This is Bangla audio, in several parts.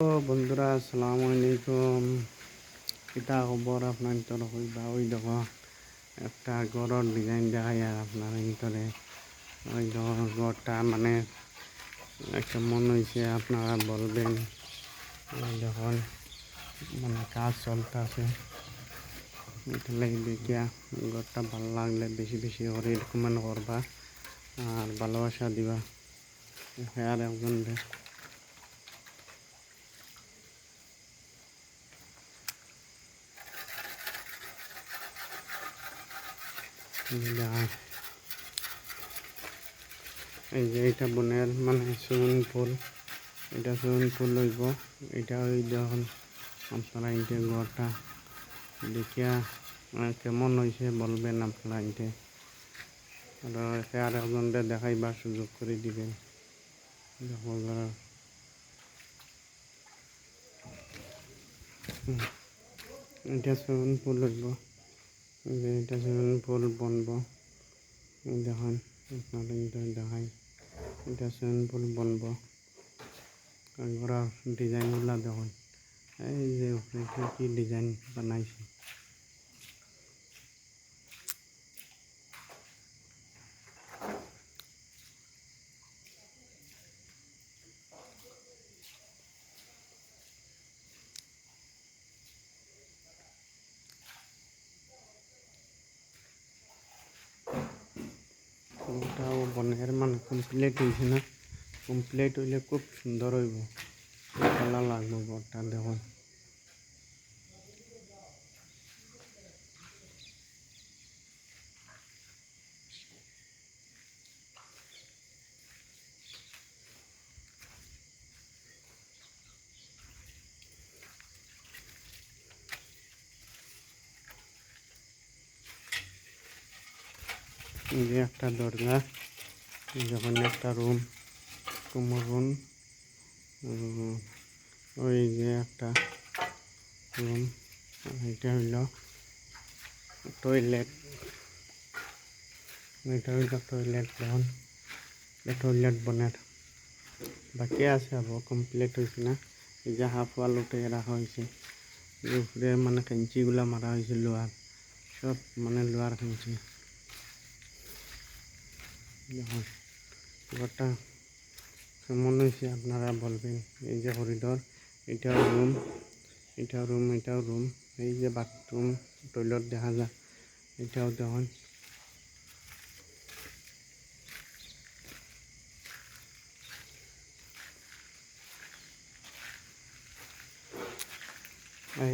বন্ধুরা, আসসালামু আলাইকুম। কিতা খবর আপনার ভিতরে কইবা ওই দেখো, একটা গড়ের ডিজাইন দেখাই আর আপনার ভিতরে। ওই দেখো গড়টা মানে একটা মন হয়েছে আপনারা বলবেন। দেখুন মানে কাজ চলতেছে। এটা লাগে দেখিয়া গড়টা ভালো লাগলে বেশি বেশি করে রিকমেন্ড করবা আর ভালোবাসা দিবা। হ্যাঁ আর একজন এই যে এটা বনের মানে সুইমিং পুল। এটা সুইমিং পুল লইব। এটা ওই যখন আপনারা ইনটে ঘরটা দেখিয়া কেমন হয়েছে বলবেন আপনারা ইনটে আর একজনকে দেখাইবার সুযোগ করে দিবেন। এটা সুইমিং পুল যে পুল বনব দেখুন আপনারা এটা দেখাই এটা সুইমিং পুল বনব ঘোরার ডিজাইনগুলো দেখুন এই যে কি ডিজাইন বানাইছে মানে কমপ্লিট হয়েছে না? কমপ্লিট হইলে খুব সুন্দর হইব। ভালো লাগবে ঘরটা দেখুন। যে একটা দরজা। যখন একটা রুম কুমোর রুম ওই যে একটা রুম এটা হইল টয়লেট এটা হইল টয়লেট দেখুন টয়লেট বনের বাকি আছে আবার কমপ্লিট হয়েছে না। এই যে হাফ ওয়াল উঠে রাখা হয়েছে উপরে মানে কেঞ্চিগুলা মারা হয়েছে লোহার। সব মানে লোহার কেঞ্চি দেখুন ঘরটা কেমন হয়েছে আপনারা বলবেন, এই যে করিডর এটাও রুম এটাও রুম এটাও রুম, এই যে বাথরুম, টয়লেট দেখা যায় এটাও দেখুন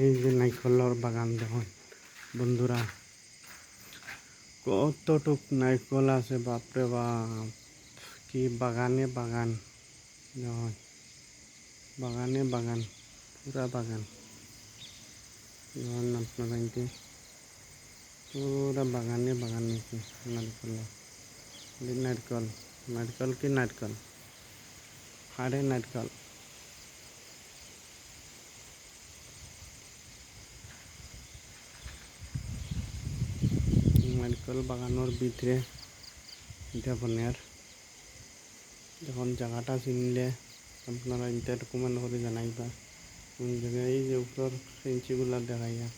এই যে নাইকলের বাগান দেখুন, বন্ধুরা, কতটুক নারকল আছে, বাপরে বাপ। কি? বাগানে বাগান। বাগানে বাগান। পুরা বাগান। দেখুন আপনারা পুরা বাগানে বাগান নিচে নারকল নারকল নারকল কি নারকল হাড়ে নারকল নারকল বাগানোর ভিতরে এটা বনের যখন জায়গাটা চিনলে আপনারা ইন্টার কমেন্ট করে জানাইবা। কোন জায়গায় এই যে উপর ফেঞ্চিগুলা দেখাইয়া।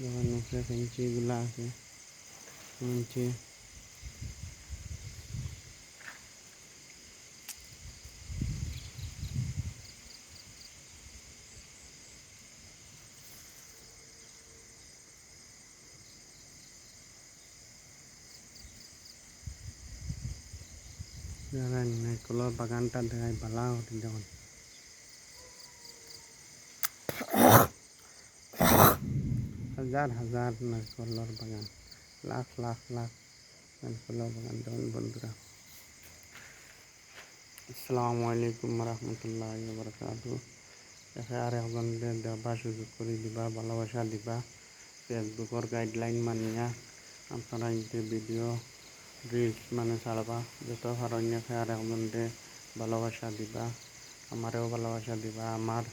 যখন উপরে ফেঞ্চিগুলা আছে। ফেঞ্চি যারা নারকলের বাগানটা দেখায় ভালো হতে দেখুন হাজার হাজার নারকলের বাগান লাখ লাখ লাখ নারকলের বাগান দেখুন বন্ধুরা আসসালামু আলাইকুম রহমতুল্লাহ বরকাতু এখানে আর একজন দেবা সুযোগ করে দিবা ভালোবাসা দিবা ফেসবুকের গাইডলাইন মানিয়া আপনারা ইনতে ভিডিও রিলস মানে ছাড়বা যত হারণ্য আর একজনকে ভালোবাসা দিবা আমারেও ভালোবাসা দিবা আমার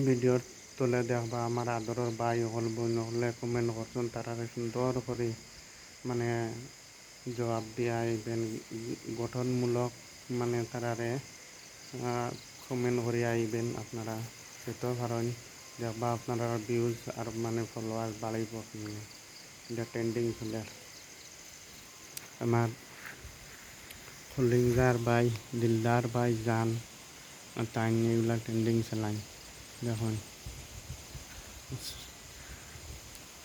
ভিডিওর তুলে দেখবা আমার আদরের ভাই হল বোন হলে কমেন্ট করছেন তারা সুন্দর করে মানে জবাব দিয়া ইভেন গঠনমূলক মানে তারারে কমেন্ট করে আইবেন আপনারা সেটাও কারণ দেখবা আপনারা ভিউজ আর মানে ফলোয়ার বাড়াইব আপনি এটা ট্রেন্ডিং চলে আমার ফলিঙ্গার বাই দিলদার বাই জান তাই এগুলা ট্রেন্ডিং চালাই দেখুন।